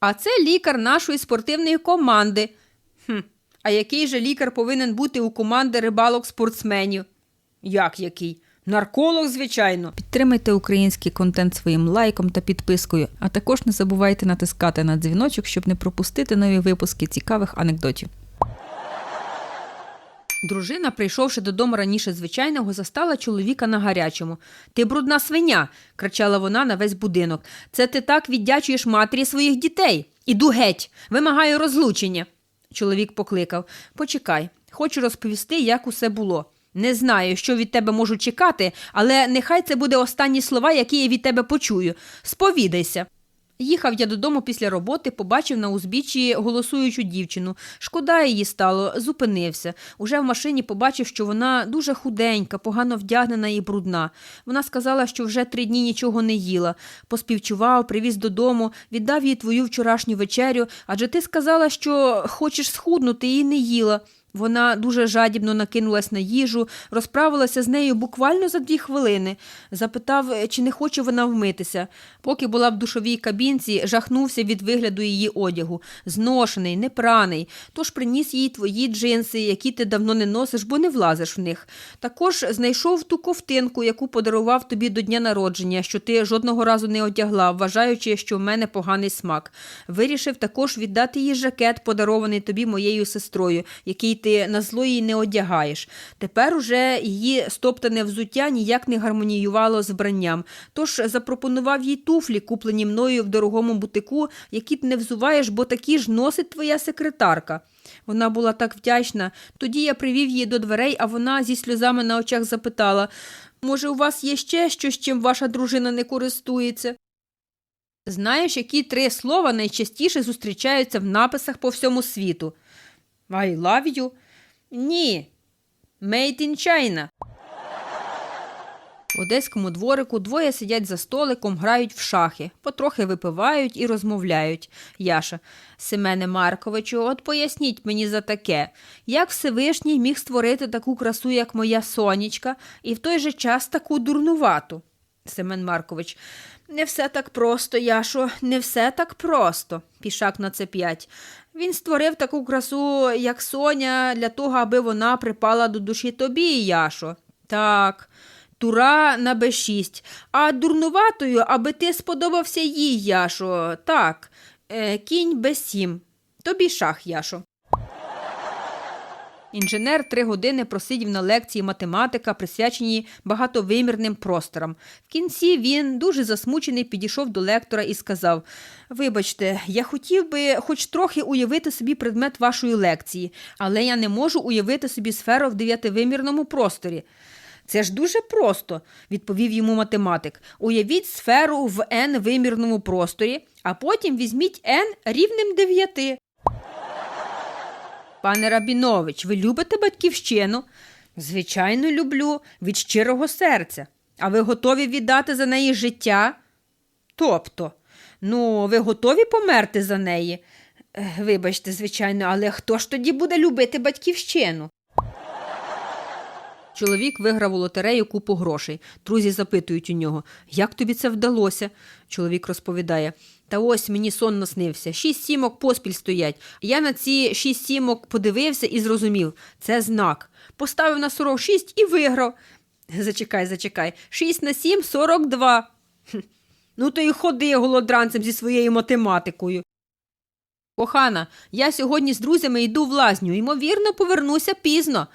А це лікар нашої спортивної команди. Хм, а який же лікар повинен бути у команди рибалок-спортсменів? Як який? Нарколог, звичайно. Підтримайте український контент своїм лайком та підпискою, а також не забувайте натискати на дзвіночок, щоб не пропустити нові випуски цікавих анекдотів. Дружина, прийшовши додому раніше звичайного, застала чоловіка на гарячому. Ти брудна свиня, кричала вона на весь будинок. Це ти так віддячуєш матері своїх дітей. Іду геть, вимагаю розлучення. Чоловік покликав Почекай, хочу розповісти, як усе було. Не знаю, що від тебе можу чекати, але нехай це буде останні слова, які я від тебе почую. Сповідайся. Їхав я додому після роботи, побачив на узбіччі голосуючу дівчину. Шкода її стало, зупинився. Уже в машині побачив, що вона дуже худенька, погано вдягнена і брудна. Вона сказала, що вже три дні нічого не їла. Поспівчував, привіз додому, віддав їй твою вчорашню вечерю, адже ти сказала, що хочеш схуднути і не їла. Вона дуже жадібно накинулась на їжу, розправилася з нею буквально за дві хвилини. Запитав, чи не хоче вона вмитися. Поки була в душовій кабінці, жахнувся від вигляду її одягу. Зношений, непраний. Тож приніс їй твої джинси, які ти давно не носиш, бо не влазиш в них. Також знайшов ту ковтинку, яку подарував тобі до дня народження, що ти жодного разу не одягла, вважаючи, що в мене поганий смак. Вирішив також віддати їй жакет, подарований тобі моєю сестрою, який ти на зло їй не одягаєш. Тепер уже її стоптане взуття ніяк не гармоніювало з вбранням. Тож запропонував їй туфлі, куплені мною в дорогому бутику, які ти не взуваєш, бо такі ж носить твоя секретарка. Вона була так вдячна. Тоді я привів її до дверей, а вона зі сльозами на очах запитала може, у вас є ще щось, чим ваша дружина не користується? Знаєш, які три слова найчастіше зустрічаються в написах по всьому світу? I love you? Ні. Made in China. В одеському дворику двоє сидять за столиком, грають в шахи, потрохи випивають і розмовляють. Яша. Семене Марковичу, от поясніть мені за таке. Як Всевишній міг створити таку красу, як моя сонечка, і в той же час таку дурнувату? Семен Маркович. Не все так просто, Яшо, не все так просто. Пішак на це п'ять. Він створив таку красу, як Соня, для того, аби вона припала до душі тобі, Яшо. Так, тура на Б6, а дурнуватою, аби ти сподобався їй, Яшо. Так, е, кінь Б7. Тобі шах, Яшо. Інженер три години просидів на лекції математика, присвяченій багатовимірним просторам. В кінці він, дуже засмучений, підійшов до лектора і сказав: Вибачте, я хотів би хоч трохи уявити собі предмет вашої лекції, але я не можу уявити собі сферу в дев'ятивимірному просторі. Це ж дуже просто, відповів йому математик. Уявіть сферу в n вимірному просторі, а потім візьміть n рівнем 9. Пане Рабінович, ви любите батьківщину? Звичайно, люблю, від щирого серця. А ви готові віддати за неї життя? Тобто, ну, ви готові померти за неї? Вибачте, звичайно, але хто ж тоді буде любити батьківщину? Чоловік виграв у лотерею купу грошей. Друзі запитують у нього, як тобі це вдалося? Чоловік розповідає. Та ось мені сон наснився. Шість сімок поспіль стоять. Я на ці шість сімок подивився і зрозумів. Це знак. Поставив на 46 і виграв. Зачекай, зачекай. Шість на сім – 42. Хм. Ну то й ходи голодранцем зі своєю математикою. Кохана, я сьогодні з друзями йду в лазню, ймовірно, повернуся пізно.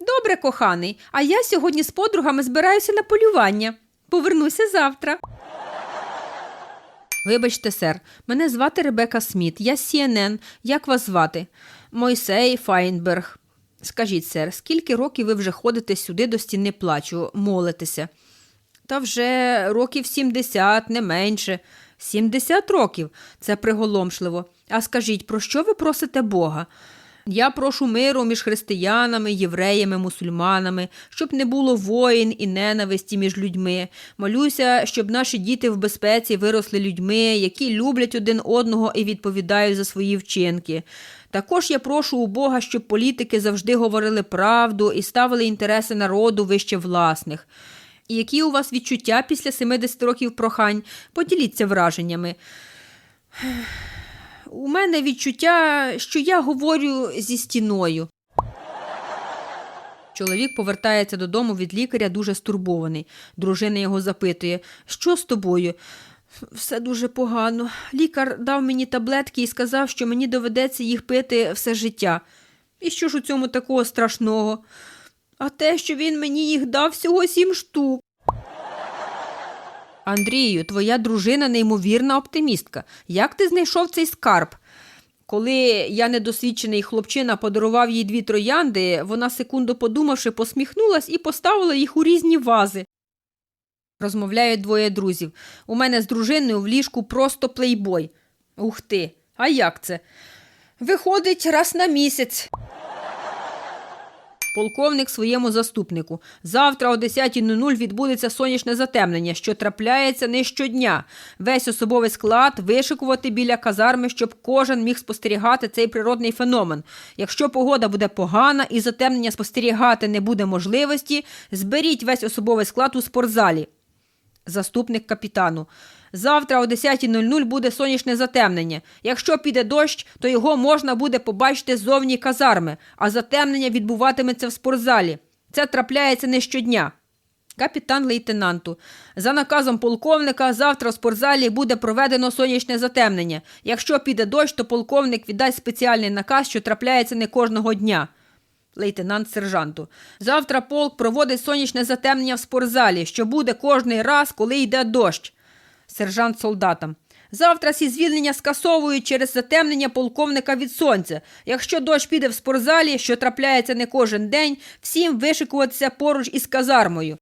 Добре, коханий, а я сьогодні з подругами збираюся на полювання. Повернуся завтра. Вибачте, сер, мене звати Ребека Сміт, я CNN. Як вас звати? Мойсей Файнберг. Скажіть, сер, скільки років ви вже ходите сюди до стіни плачу, молитеся? Та вже років 70, не менше. 70 років це приголомшливо. А скажіть, про що ви просите Бога? Я прошу миру між християнами, євреями, мусульманами, щоб не було воїн і ненависті між людьми. Молюся, щоб наші діти в безпеці виросли людьми, які люблять один одного і відповідають за свої вчинки. Також я прошу у Бога, щоб політики завжди говорили правду і ставили інтереси народу вище власних. І які у вас відчуття після 70 років прохань? Поділіться враженнями. У мене відчуття, що я говорю зі стіною. Чоловік повертається додому від лікаря дуже стурбований. Дружина його запитує: Що з тобою? Все дуже погано. Лікар дав мені таблетки і сказав, що мені доведеться їх пити все життя. І що ж у цьому такого страшного? А те, що він мені їх дав всього сім штук. Андрію, твоя дружина неймовірна оптимістка. Як ти знайшов цей скарб? Коли я недосвідчений хлопчина подарував їй дві троянди, вона, секунду подумавши, посміхнулась і поставила їх у різні вази. Розмовляють двоє друзів. У мене з дружиною в ліжку просто плейбой. Ух ти, а як це? Виходить раз на місяць. Полковник своєму заступнику. Завтра о 10.00 відбудеться сонячне затемнення, що трапляється не щодня. Весь особовий склад вишикувати біля казарми, щоб кожен міг спостерігати цей природний феномен. Якщо погода буде погана і затемнення спостерігати не буде можливості, зберіть весь особовий склад у спортзалі. Заступник капітану. Завтра о 10.00 буде сонячне затемнення. Якщо піде дощ, то його можна буде побачити ззовні казарми, а затемнення відбуватиметься в спортзалі. Це трапляється не щодня. Капітан лейтенанту. За наказом полковника, завтра в спортзалі буде проведено сонячне затемнення. Якщо піде дощ, то полковник віддасть спеціальний наказ, що трапляється не кожного дня. Лейтенант сержанту. Завтра полк проводить сонячне затемнення в спортзалі, що буде кожний раз, коли йде дощ. Сержант солдатам. Завтра всі звільнення скасовують через затемнення полковника від сонця. Якщо дощ піде в спортзалі, що трапляється не кожен день, всім вишикуватися поруч із казармою.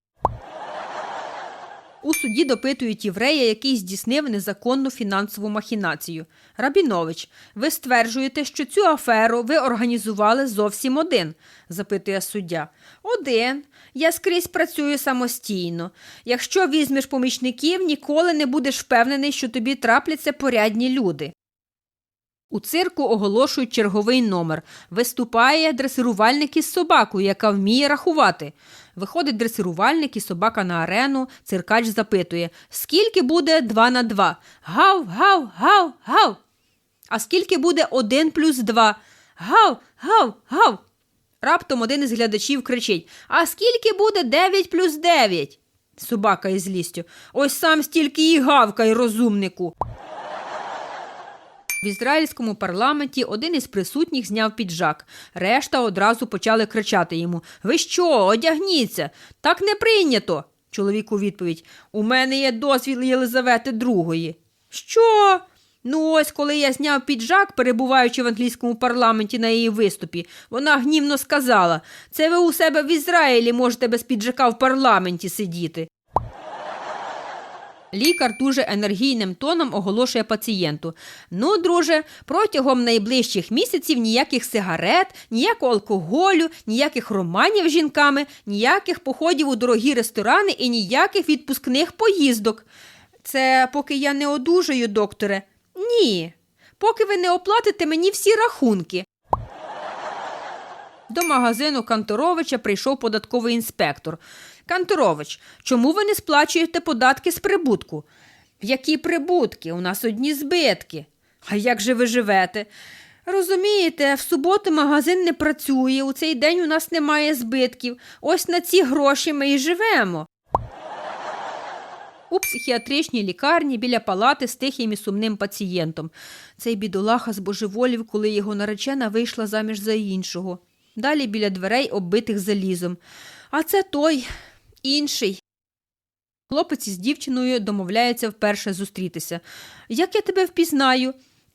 У суді допитують єврея, який здійснив незаконну фінансову махінацію. Рабінович, ви стверджуєте, що цю аферу ви організували зовсім один? запитує суддя. Один. Я скрізь працюю самостійно. Якщо візьмеш помічників, ніколи не будеш впевнений, що тобі трапляться порядні люди. У цирку оголошують черговий номер. Виступає дресирувальник із собакою, яка вміє рахувати. Виходить дресирувальник і собака на арену. Циркач запитує: Скільки буде два на два? Гав, гав, гав, гав. А скільки буде один плюс два? Гав, гав, гав. Раптом один із глядачів кричить: А скільки буде дев'ять плюс дев'ять? Собака із злістю. Ось сам стільки і гавкай, розумнику. В ізраїльському парламенті один із присутніх зняв піджак. Решта одразу почали кричати йому Ви що, одягніться? Так не прийнято. Чоловік у відповідь У мене є дозвіл Єлизавети II. Що? Ну, ось коли я зняв піджак, перебуваючи в англійському парламенті на її виступі, вона гнівно сказала Це ви у себе в Ізраїлі можете без піджака в парламенті сидіти. Лікар дуже енергійним тоном оголошує пацієнту: Ну, друже, протягом найближчих місяців ніяких сигарет, ніякого алкоголю, ніяких романів з жінками, ніяких походів у дорогі ресторани і ніяких відпускних поїздок. Це поки я не одужаю, докторе. Ні. Поки ви не оплатите мені всі рахунки. До магазину Канторовича прийшов податковий інспектор. Канторович, чому ви не сплачуєте податки з прибутку? Які прибутки? У нас одні збитки. А як же ви живете? Розумієте, в суботу магазин не працює, у цей день у нас немає збитків. Ось на ці гроші ми і живемо. У психіатричній лікарні біля палати з тихим і сумним пацієнтом. Цей бідолаха збожеволів, коли його наречена вийшла заміж за іншого. Далі біля дверей, оббитих залізом. А це той інший. Хлопець із дівчиною домовляються вперше зустрітися. Як я тебе впізнаю?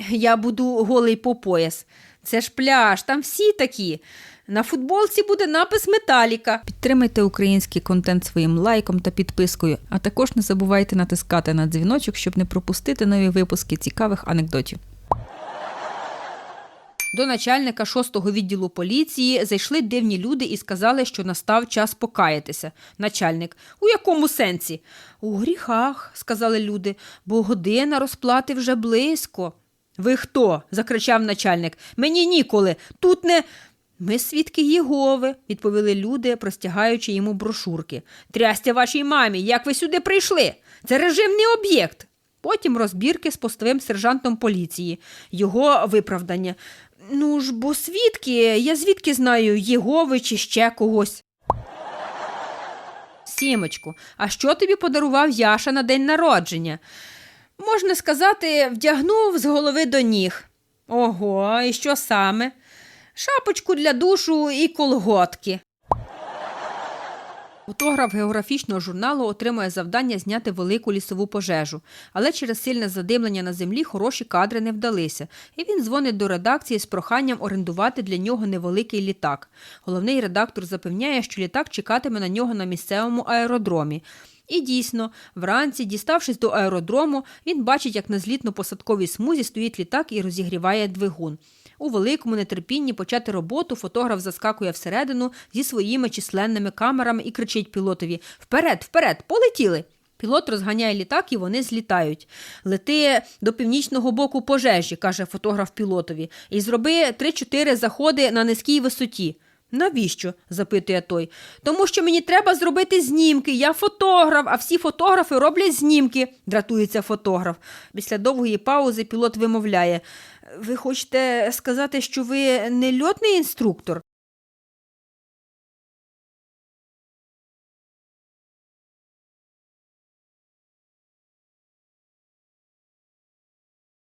Я буду голий по пояс. Це ж пляж, там всі такі. На футболці буде напис Металіка. Підтримайте український контент своїм лайком та підпискою, а також не забувайте натискати на дзвіночок, щоб не пропустити нові випуски цікавих анекдотів. До начальника шостого відділу поліції зайшли дивні люди і сказали, що настав час покаятися. Начальник, у якому сенсі? У гріхах, сказали люди, бо година розплати вже близько. Ви хто? закричав начальник. Мені ніколи. Тут не. Ми свідки Єгови, відповіли люди, простягаючи йому брошурки. Трястя вашій мамі, як ви сюди прийшли? Це режимний об'єкт. Потім розбірки з постовим сержантом поліції, його виправдання. Ну ж, бо свідки, я звідки знаю, Єгови чи ще когось. Сімочку, а що тобі подарував Яша на день народження? Можна сказати, вдягнув з голови до ніг. Ого, і що саме? Шапочку для душу і колготки. Фотограф географічного журналу отримує завдання зняти велику лісову пожежу, але через сильне задимлення на землі хороші кадри не вдалися, і він дзвонить до редакції з проханням орендувати для нього невеликий літак. Головний редактор запевняє, що літак чекатиме на нього на місцевому аеродромі. І дійсно, вранці, діставшись до аеродрому, він бачить, як на злітно-посадковій смузі стоїть літак і розігріває двигун. У великому нетерпінні почати роботу фотограф заскакує всередину зі своїми численними камерами і кричить пілотові Вперед, вперед, полетіли! Пілот розганяє літак і вони злітають. Лети до північного боку пожежі, каже фотограф пілотові, і зроби 3-4 заходи на низькій висоті. Навіщо? запитує той. Тому що мені треба зробити знімки. Я фотограф, а всі фотографи роблять знімки, дратується фотограф. Після довгої паузи пілот вимовляє. Ви хочете сказати, що ви не льотний інструктор?